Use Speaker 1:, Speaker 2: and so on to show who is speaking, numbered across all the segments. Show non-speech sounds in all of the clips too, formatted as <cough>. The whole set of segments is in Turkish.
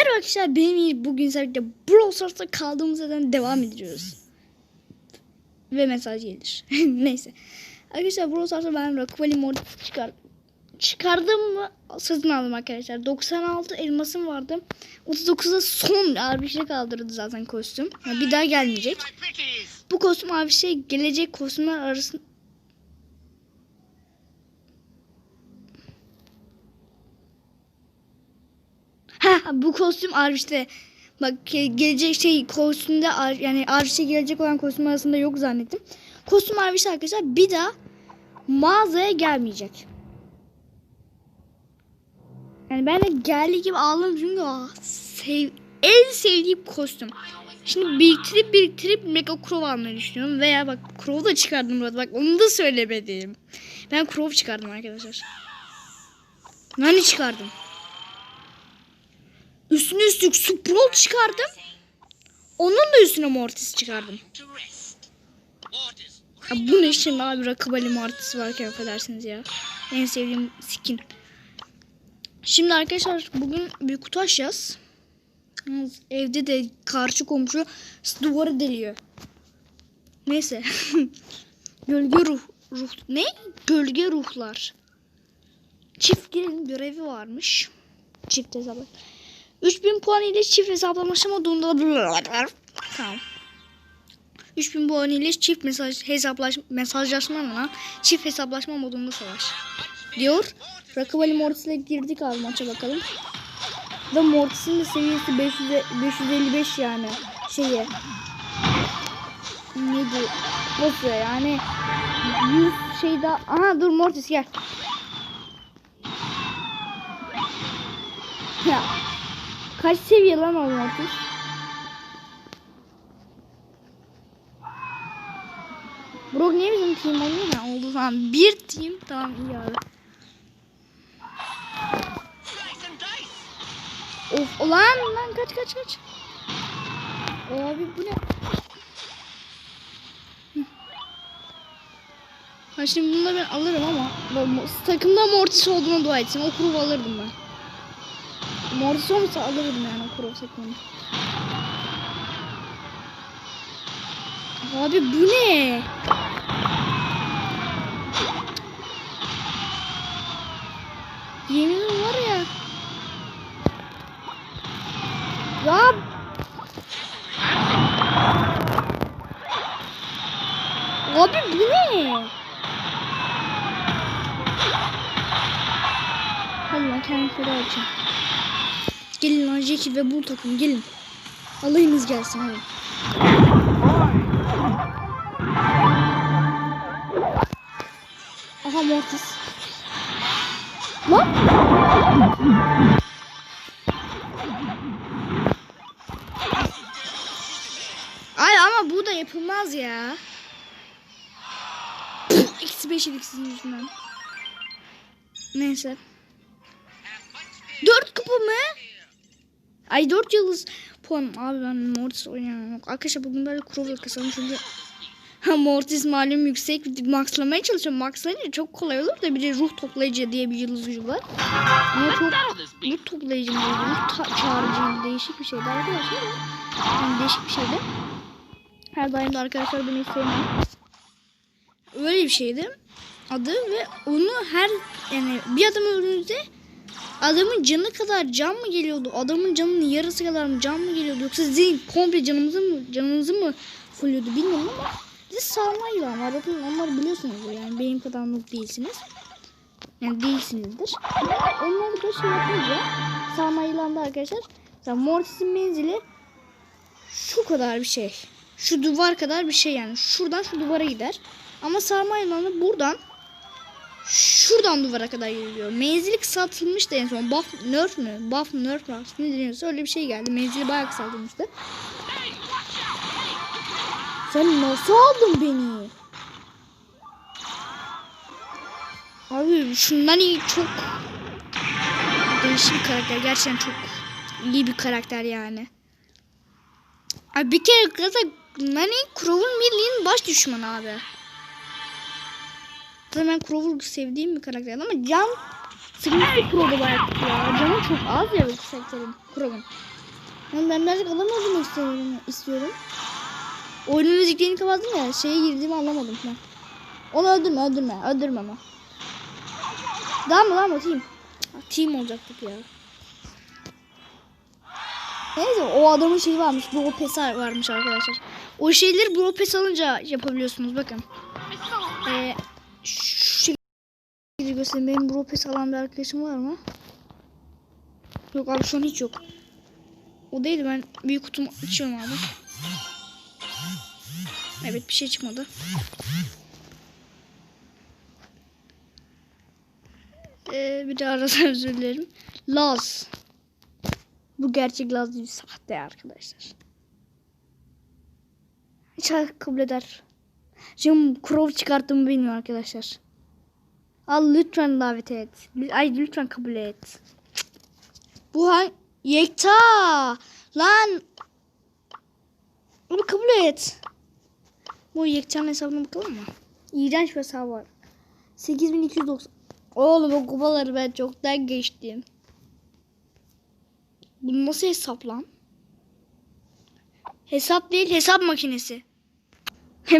Speaker 1: Merhaba arkadaşlar benim iyi bugün sizlerle Brawl Stars'ta kaldığımız yerden devam ediyoruz. Ve mesaj gelir. <laughs> Neyse. Arkadaşlar Brawl Stars'ta ben Rakvali mod çıkar çıkardım mı satın aldım arkadaşlar. 96 elmasım vardı. 39'da son abi şey kaldırdı zaten kostüm. Yani bir daha gelmeyecek. Bu kostüm abi şey gelecek kostümler arasında Ha bu kostüm Arviş'te. Bak ge- gelecek şey kostümde yani Arviş'e gelecek olan kostüm arasında yok zannettim. Kostüm Arviş'te arkadaşlar bir daha mağazaya gelmeyecek. Yani ben de geldiği gibi aldım çünkü ah, sev en sevdiğim kostüm. Şimdi biriktirip biriktirip Mega Crow almayı düşünüyorum. Veya bak Crow da çıkardım burada. Bak onu da söylemedim. Ben Crow çıkardım arkadaşlar. Nani çıkardım. Üstüne üstlük Sprout çıkardım. Onun da üstüne Mortis çıkardım. Ya bu ne şimdi abi rakibali Mortis varken affedersiniz ya. En sevdiğim skin. Şimdi arkadaşlar bugün bir kutu açacağız. Evde de karşı komşu duvarı deliyor. Neyse. <laughs> Gölge ruh, ruh ne? Gölge ruhlar. Çift girin görevi varmış. Çift hesapla. 3000 puan ile çift hesaplaması modunda tamam. 3000 puan ile çift mesaj hesaplaş mesajlaşma lan? Çift hesaplaşma modunda savaş. Diyor. Rakip Ali Mortis ile girdik abi maça bakalım. Da Mortis'in de seviyesi 500, 555 yani. Şeyi. Neydi? Nasıl yani? 100 şey daha. Aha dur Mortis gel. Ya. Kaç seviye lan Mortis? Brock niye bizim team oluyor ya? Oldu tamam. Bir team tamam iyi abi. Of ulan lan kaç kaç kaç. Abi bu ne? Ha şimdi bunu da ben alırım ama ben- takımda Mortis olduğuna dua etsin. O kuru alırdım ben. Mortis olmasa alırdım yani kuru takımını. Abi bu ne? Yemin var ya. Ya. Abi bu ne? Lan kendimi feda edeceğim. Gelin lan Jackie ve Bull takım gelin. Alayınız gelsin hadi. Aha Mortis. Lan. Ay ama bu da yapılmaz ya. Eksi beş eksiğin yüzünden. Neyse. Ay dört yıldız puan. Abi ben Mortis oynayamam. Arkadaşlar bugün böyle Crow'la kasalım çünkü <laughs> Mortis malum yüksek maxlamaya çalışıyorum. Maxlayınca çok kolay olur da bir de ruh toplayıcı diye bir yıldız gücü var. Ama çok ruh toplayıcı mı? Ruh çağırıcı? Değişik bir şeydi arkadaşlar. Yani değişik bir şeydi. Her daim de arkadaşlar beni sevmiyor. Öyle bir şeydi. Adı ve onu her yani bir adam öldüğünde adamın canı kadar can mı geliyordu? Adamın canının yarısı kadar mı can mı geliyordu? Yoksa zihin komple canımızı mı canımızı mı fulluyordu bilmiyorum ama biz sarma yılan var. Zaten onları biliyorsunuz yani benim kadar noob değilsiniz. Yani değilsinizdir. Onları da şey yapınca sarma yılanda arkadaşlar mesela Mortis'in menzili şu kadar bir şey. Şu duvar kadar bir şey yani. Şuradan şu duvara gider. Ama sarma yılanı buradan şuradan duvara kadar geliyor. Menzili kısaltılmıştı en son. Buff nerf mü? Buff nerf mü? Ne deniyorsa öyle bir şey geldi. Menzili bayağı kısaltılmıştı. Sen nasıl aldın beni? Abi şundan iyi çok değişik bir karakter. Gerçekten çok iyi bir karakter yani. Abi bir kere zaten Nani Crow'un Millie'nin baş düşmanı abi. Zaten ben Crow'u sevdiğim bir karakter ama can Sıkıntı bayağı kötü ya. Canım çok az ya bu Pro'nun. Yani ben birazcık adam öldürmek istiyorum. istiyorum. Oyunun müziklerini kapattım ya. Şeye girdiğimi anlamadım ben. Onu öldürme öldürme. Öldürme ama. Daha mı lan team? Team olacaktık ya. Neyse o adamın şeyi varmış. Bro Pass varmış arkadaşlar. O şeyleri Bro Pass alınca yapabiliyorsunuz bakın. Ee, şu şekilde göstereyim. Benim Bro Pass alan bir arkadaşım var mı? Yok abi şu an hiç yok. O değil ben büyük kutumu açıyorum abi. Evet bir şey çıkmadı. Ee, bir de arada <laughs> özür dilerim. Laz. Bu gerçek Laz değil sahte arkadaşlar. Hiç kabul eder. Şimdi Crow çıkarttığımı bilmiyor arkadaşlar. Al lütfen davet et. Ay lütfen kabul et. Bu hangi? Yekta. Lan. Onu kabul et. Bu Yekta'nın hesabına bakalım mı? İğrenç bir hesabı var. 8290. Oğlum o kupaları ben çoktan geçtim. Bu nasıl hesap lan? Hesap değil hesap makinesi. <laughs>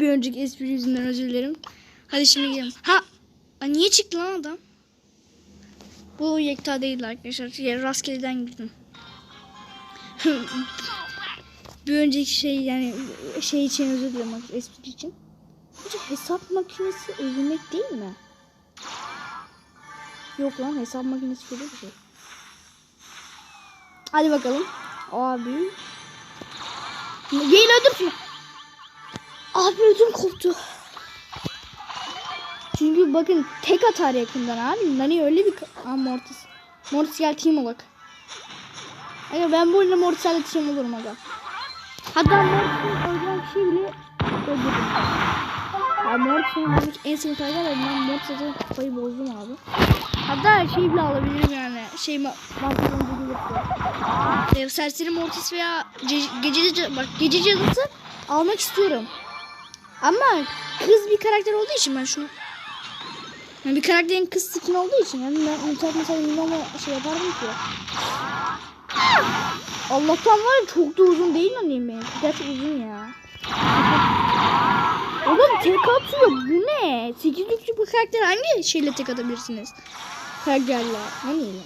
Speaker 1: bir önceki espri yüzünden özür dilerim. Hadi şimdi gidelim. Ha! Aa, niye çıktı lan adam? Bu yekta değil arkadaşlar. Ya, rastgeleden girdim. <laughs> bir önceki şey yani şey için özür dilerim espri için. Bence hesap makinesi övünmek değil mi? Yok lan hesap makinesi böyle bir şey. Hadi bakalım. Abi. Gel öldür. Abi ödüm koptu. Çünkü bakın tek atar yakından abi. Nani öyle bir... Aa Mortis. Mortis gel team olak. Aga ben bu oyunda Mortis'lerle team olurum aga. Hatta Mortis'in öldüren kişiyi bile öldürdüm. Ya Mortis'in en sevdiğim karakter ben Mortis'e kafayı bozdum abi. Hatta şey bile alabilirim yani. Şey ma- mantığım gibi ee, Serseri Mortis veya ce- gece bak gece cadısı almak istiyorum. Ama kız bir karakter olduğu için ben şunu yani bir karakterin kız skin olduğu için yani ben uçak mesela Minom'a şey yapardım ki. Allah'tan var ya çok da uzun değil mi anime? Gerçi uzun ya. Oğlum tek atıyor. Bu ne? 8 güçlü bu karakter hangi şeyle tek atabilirsiniz? Karakterle. Ne niye?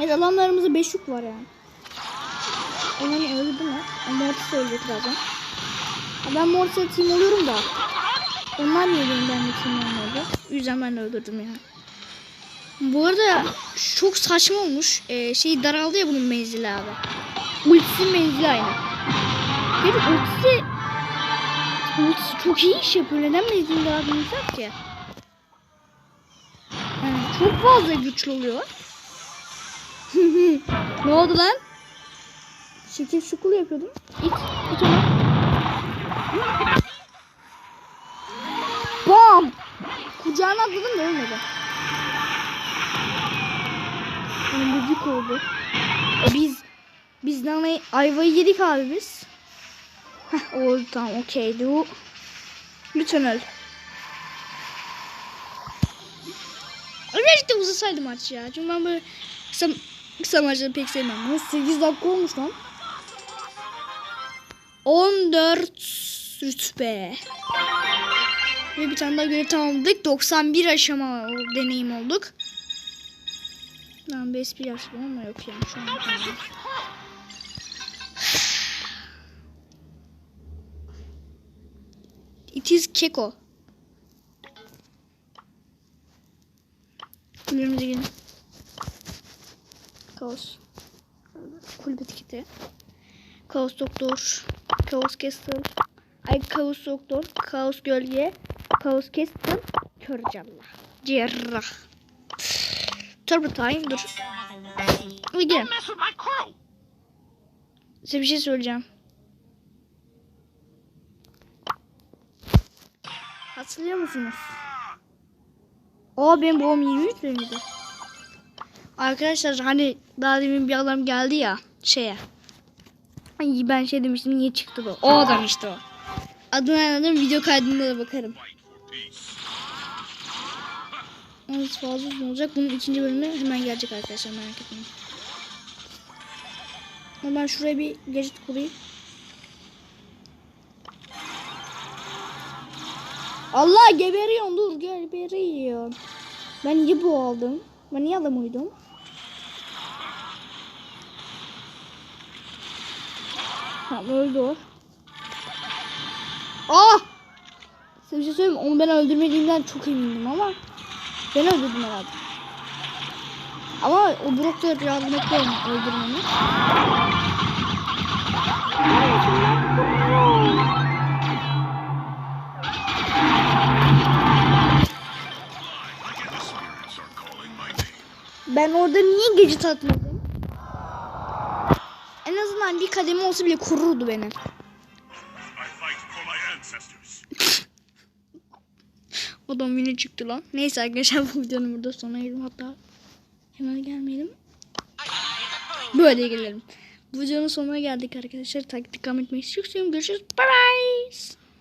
Speaker 1: Evet alanlarımızda 5 yük var yani. Onun öldü mü? Mortis ölecek birazdan. Ben Mortis'e team oluyorum da. Onlar niye benim benimle team olmadı? O yüzden ben öldürdüm yani. Bu arada çok saçma olmuş. Ee, şey daraldı ya bunun menzili abi. Ultisi menzili aynı. Bir ultisi ultisi çok iyi iş yapıyor. Neden menzili daha büyük ki? Yani çok fazla güçlü oluyor. <laughs> ne oldu lan? Şekil şukul yapıyordum. İt, it onu. Atladım da ölmedi. Yani gıcık oldu. E biz biz nanayı ayvayı yedik abi biz. Heh oldu tamam okeydi bu. Lütfen öl. Da uzasaydı maç ya. Çünkü ben böyle kısa, kısa maçları pek sevmem. Ama 8 dakika olmuş lan. 14 rütbe. Ve bir tane daha görev tamamladık. 91 aşama deneyim olduk. Ben bir espri yaptım ama yok yani şu an. It is Keko. Kulübümüze gelin. Kaos. Kulüp etiketi. Kaos Doktor. Kaos Castle. Ay Kaos Doktor. Kaos Gölge. Kaos Castle. Kör Cerrah. Cerrah. Turbo Time. Dur. Gidelim. Size bir şey söyleyeceğim. Hatırlıyor musunuz? Aa benim babam 23 miydi? Arkadaşlar hani daha demin bir adam geldi ya şeye. Ay ben şey demiştim niye çıktı bu? O adam işte o. Adını anladım video kaydında da bakarım. az fazla uzun olacak. Bunun ikinci bölümü hemen gelecek arkadaşlar merak etmeyin. Ama ben şuraya bir gadget kurayım. Allah geberiyorsun dur geberiyorsun. Ben niye bu aldım? Ben niye adam uydum? Tamam öldü o. Ah! Size bir şey söyleyeyim? Onu ben öldürmediğimden çok emindim ama ben öldürdüm herhalde. Ama o Brock da yardım etti onu. Ben orada niye gece atmadım? En azından bir kademe olsa bile korurdu beni. Adam yine çıktı lan. Neyse arkadaşlar bu videonun burada sonuna gelelim. Hatta hemen gelmeyelim. Böyle gelelim. Bu videonun sonuna geldik arkadaşlar. Takip etmeyi istiyorsanız görüşürüz. Bye bye.